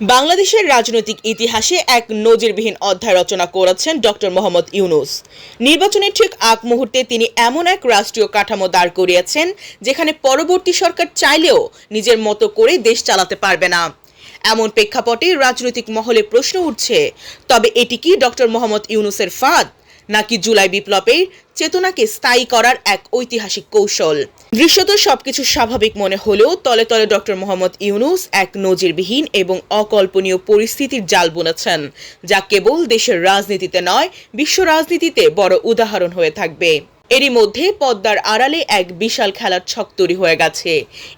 বাংলাদেশের রাজনৈতিক ইতিহাসে এক নজিরবিহীন অধ্যায় রচনা করেছেন ডক্টর মোহাম্মদ ইউনুস। নির্বাচনের ঠিক আগ মুহূর্তে তিনি এমন এক রাষ্ট্রীয় কাঠামো দাঁড় করিয়েছেন, যেখানে পরবর্তী সরকার চাইলেও নিজের মতো করে দেশ চালাতে পারবে না। এমন প্রেক্ষাপটে রাজনৈতিক মহলে প্রশ্ন উঠছে, তবে এটি কি ডক্টর মোহাম্মদ ইউনুসের ফাঁদ? নাকি জুলাই বিপ্লবের চেতনাকে স্থায়ী করার এক ঐতিহাসিক কৌশল। দৃশ্যত সবকিছু স্বাভাবিক মনে হলেও তলে তলে ডক্টর মোহাম্মদ ইউনুস এক নজিরবিহীন এবং অকল্পনীয় পরিস্থিতির জাল বুনেছেন, যা কেবল দেশের রাজনীতিতে নয়, বিশ্ব রাজনীতিতে বড় উদাহরণ হয়ে থাকবে। এরই মধ্যে পদ্মার আড়ালে এক বিশাল খেলার ছক তৈরি হয়ে গেছে।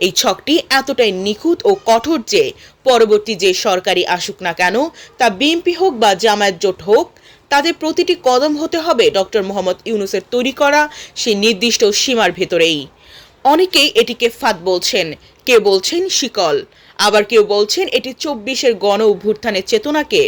এই ছকটি এতটাই নিখুঁত ও কঠোর যে পরবর্তী যে সরকারি আসুক না কেন, তা বিএনপি হোক বা জামায়াত জোট হোক তাদের প্রতিটি কদম হতে হবে ডক্টর মোহাম্মদ ইউনুসের তৈরি করা সেই নির্দিষ্ট সীমার ভেতরেই। অনেকেই এটিকে ফাঁদ বলছেন, কেউ বলছেন শিকল, আবার কেউ বলছেন এটি চব্বিশের গণ অভ্যুত্থানের চেতনাকে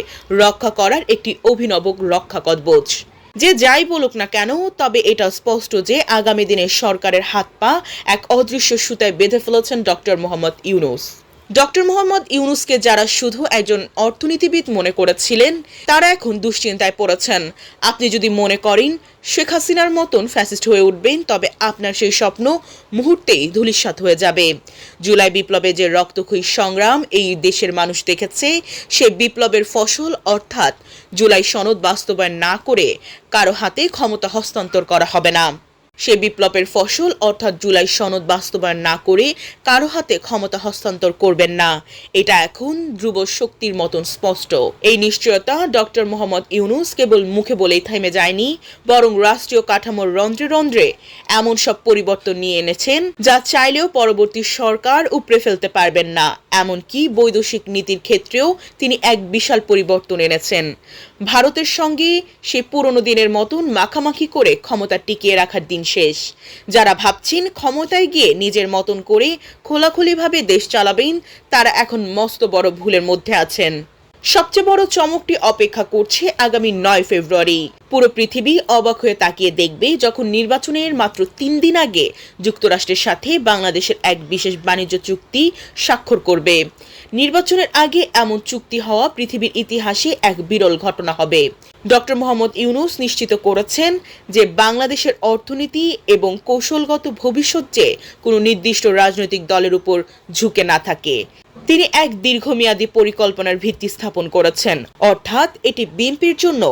রক্ষা করার একটি অভিনব রক্ষা কদবোজ। যে যাই বলুক না কেন, তবে এটা স্পষ্ট যে আগামী দিনে সরকারের হাত পা এক অদৃশ্য সুতায় বেঁধে ফেলেছেন ডক্টর মোহাম্মদ ইউনুস। ডক্টর মোহাম্মদ ইউনুসকে যারা শুধু একজন অর্থনীতিবিদ মনে করেছিলেন, তারা এখন দুশ্চিন্তায় পড়েছেন। আপনি যদি মনে করেন, শেখ হাসিনার মতন ফ্যাসিস্ট হয়ে উঠবেন, তবে আপনার সেই স্বপ্ন মুহূর্তেই ধূলিসাৎ হয়ে যাবে। জুলাই বিপ্লবে যে রক্তক্ষয়ী সংগ্রাম এই দেশের মানুষ দেখেছে, সে বিপ্লবের ফসল অর্থাৎ জুলাই সনদ বাস্তবায়ন না করে কারও হাতে ক্ষমতা হস্তান্তর করা হবে না। সে বিপ্লবের ফসল অর্থাৎ জুলাই সনদ বাস্তবায়ন না করে কারও হাতে ক্ষমতা হস্তান্তর করবেন না। এটা এখন ধ্রুব শক্তির মতন স্পষ্ট। এই নিশ্চয়তা ডক্টর মোহাম্মদ ইউনুস কেবল মুখে বলেই থেমে যায়নি, বরং রাষ্ট্রীয় কাঠামোর রন্ধ্রে রন্ধ্রে এমন সব পরিবর্তন নিয়ে এনেছেন যা চাইলেও পরবর্তী সরকার উপড়ে ফেলতে পারবেন না। এমনকি বৈদেশিক নীতির ক্ষেত্রেও তিনি এক বিশাল পরিবর্তন এনেছেন। ভারতের সঙ্গে সে পুরনো দিনের মতন মাখামাখি করে ক্ষমতা টিকিয়ে রাখার দিন শেষ। যারা ভাবছেন ক্ষমতায় গিয়ে নিজের মতন করে খোলাখুলিভাবে দেশ চালাবেন, তারা এখন মস্ত বড় ভুলের মধ্যে আছেন। সবচেয়ে বড় চমকটি অপেক্ষা করছে আগামী নয় ফেব্রুয়ারি। পুরো পৃথিবী অবাক হয়ে তাকিয়ে দেখবে যখন নির্বাচনের মাত্র তিন দিন আগে যুক্তরাষ্ট্রের সাথে বাংলাদেশের এক বিশেষ বাণিজ্য চুক্তি স্বাক্ষর করবে। নির্বাচনের আগে এমন চুক্তি হওয়া পৃথিবীর ইতিহাসে এক বিরল ঘটনা হবে। ডক্টর মোহাম্মদ ইউনুস নিশ্চিত করেছেন যে বাংলাদেশের অর্থনীতি এবং কৌশলগত ভবিষ্যৎ যে কোনো নির্দিষ্ট রাজনৈতিক দলের উপর ঝুঁকে না থাকে। তিনি এক দীর্ঘমেয়াদী পরিকল্পনার ভিত্তি স্থাপন করেছেন। অর্থাৎ এটি বিএনপির জন্য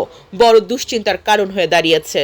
বড় দুশ্চিন্তার কারণ হয়ে দাঁড়িয়েছে।